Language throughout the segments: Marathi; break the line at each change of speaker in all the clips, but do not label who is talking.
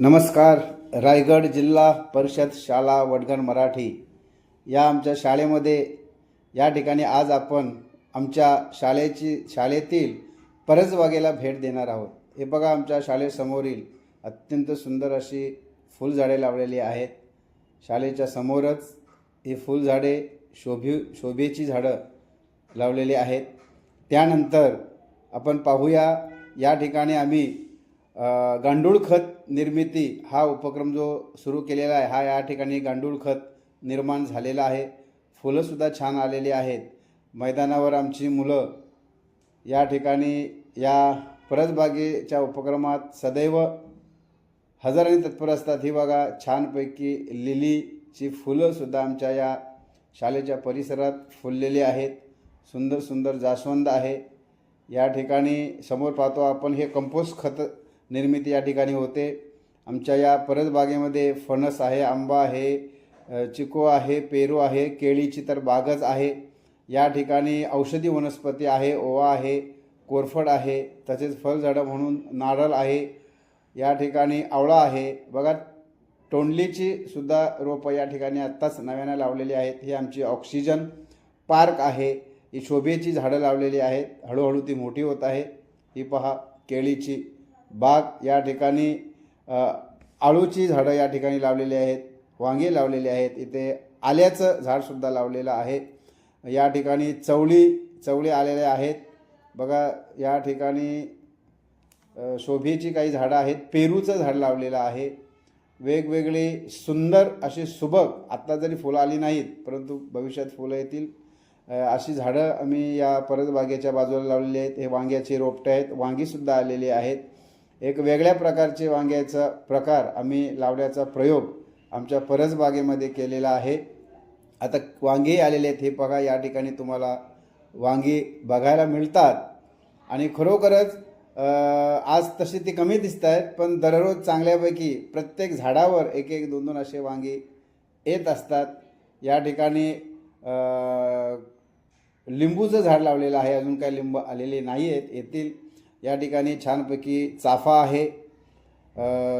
नमस्कार. रायगड जिल्हा परिषद शाळा वडगण मराठी या आमच्या शाळेमध्ये या ठिकाणी आज आपण आमच्या शाळेची शाळेतील परसबागेला भेट देणार आहोत. हे बघा आमच्या शाळेसमोरील अत्यंत सुंदर अशी फुलझाडे लावलेली आहेत. शाळेच्या समोरच ही फुलझाडे शोभी शोभेची झाडं लावलेली आहेत. त्यानंतर आपण पाहूया या ठिकाणी आम्ही गांडूळ खत निर्मिती हा उपक्रम जो सुरू केलेला आहे हा या ठिकाणी गांडूळ खत निर्माण झालेला आहे. फुलंसुद्धा छान आलेली आहेत. मैदानावर आमची मुलं या ठिकाणी या परसबागेच्या उपक्रमात सदैव हजारांनी तत्पर असतात. ही बघा छानपैकी लिलीची फुलंसुद्धा आमच्या या शाळेच्या परिसरात फुललेली आहेत. सुंदर सुंदर जास्वंद आहे. या ठिकाणी समोर पाहतो आपण हे कंपोस्ट खत निर्मिती या ठिकाणी होते. आमच्या या परसबागेमध्ये फणस आहे आंबा आहे चिको आहे पेरू आहे केळीची तर बागच आहे. या ठिकाणी औषधी वनस्पती आहे ओवा आहे कोरफड आहे तसेच फळझाडं म्हणून नारळ आहे. या ठिकाणी आवळा आहे. बघा तोंडलीची सुद्धा रोपं या ठिकाणी आत्ताच नव्यानं लावलेली आहेत. ही आमची ऑक्सिजन पार्क आहे. ही शोभेची झाडं लावलेली आहेत. हळूहळू ती मोठी होत आहे. ही पहा केळीची बाग या ठिकाणी आळूची झाडं या ठिकाणी लावलेली आहेत वांगे लावलेली आहेत इथे आल्याचं झाडसुद्धा लावलेलं आहे. या ठिकाणी चवळी चवळी आलेले आहेत. बघा या ठिकाणी शोभेची काही झाडं आहेत पेरूचं झाड लावलेलं आहे. वेगवेगळी सुंदर अशी सुबक आत्ता जरी फुलं आली नाहीत परंतु भविष्यात फुलं येतील. अशी झाडं आम्ही या परसबागेच्या बाजूला लावलेली आहेत. हे वांग्याचे रोपटे आहेत वांगीसुद्धा आलेली आहेत. एक वेगळ्या प्रकारचे वांग्याचा प्रकार आम्ही लावण्याचा प्रयोग आमच्या परसबागेमध्ये केलेला आहे. आता वांगी आलेले आहेत हे बघा या ठिकाणी तुम्हाला वांगी बघायला मिळतात. आणि खरोखरच आज तशी ती कमी दिसत आहेत पण दररोज चांगल्यापैकी प्रत्येक झाडावर एक एक दोन दोन असे वांगी येत असतात. या ठिकाणी लिंबूचं झाड लावलेलं आहे अजून काही लिंब आलेले नाही आहेत येतील. या ठिकाणी छानपैकी चाफा आहे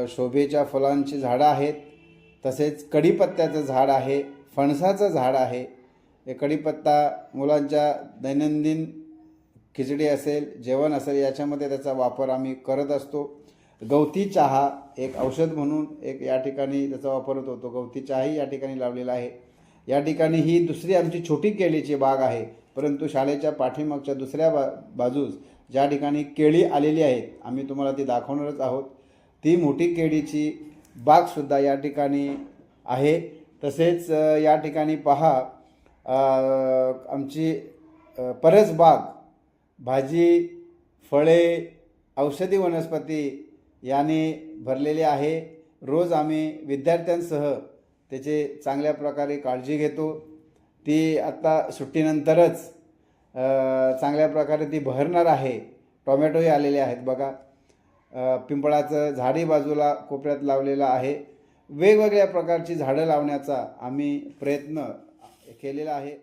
शोभेच्या फुलांची झाडं आहेत तसेच कढीपत्त्याचं झाड आहे फणसाचं झाड आहे. हे कढीपत्ता मुलांच्या दैनंदिन खिचडी असेल जेवण असेल याच्यामध्ये त्याचा वापर आम्ही करत असतो. गवती चहा एक औषध म्हणून एक या ठिकाणी त्याचा वापर होत होतो. गवती चहाही या ठिकाणी लावलेला आहे. या ठिकाणी ही दुसरी आमची छोटी केळीची बाग आहे परंतु शाळेच्या पाठीमागच्या दुसऱ्या बा बाजूस ज्या ठिकाणी केळी आलेली आहेत आम्ही तुम्हाला ती दाखवणारच आहोत. ती मोठी केळीची बागसुद्धा या ठिकाणी आहे. तसेच या ठिकाणी पहा आमची परस परसबाग भाजी फळे औषधी वनस्पती याने भरलेली आहे. रोज आम्ही विद्यार्थ्यांसह त्याचे चांगल्या प्रकारे काळजी घेतो. ती आत्ता सुट्टीनंतरच चांगल्या प्रकारे ती भरणार आहे. टोमॅटोही आलेले आहेत बघा. पिंपळाचं झाडी बाजूला कोपऱ्यात लावलेलं आहे. वेगवेगळ्या प्रकारची झाडं लावण्याचा आम्ही प्रयत्न केलेला आहे.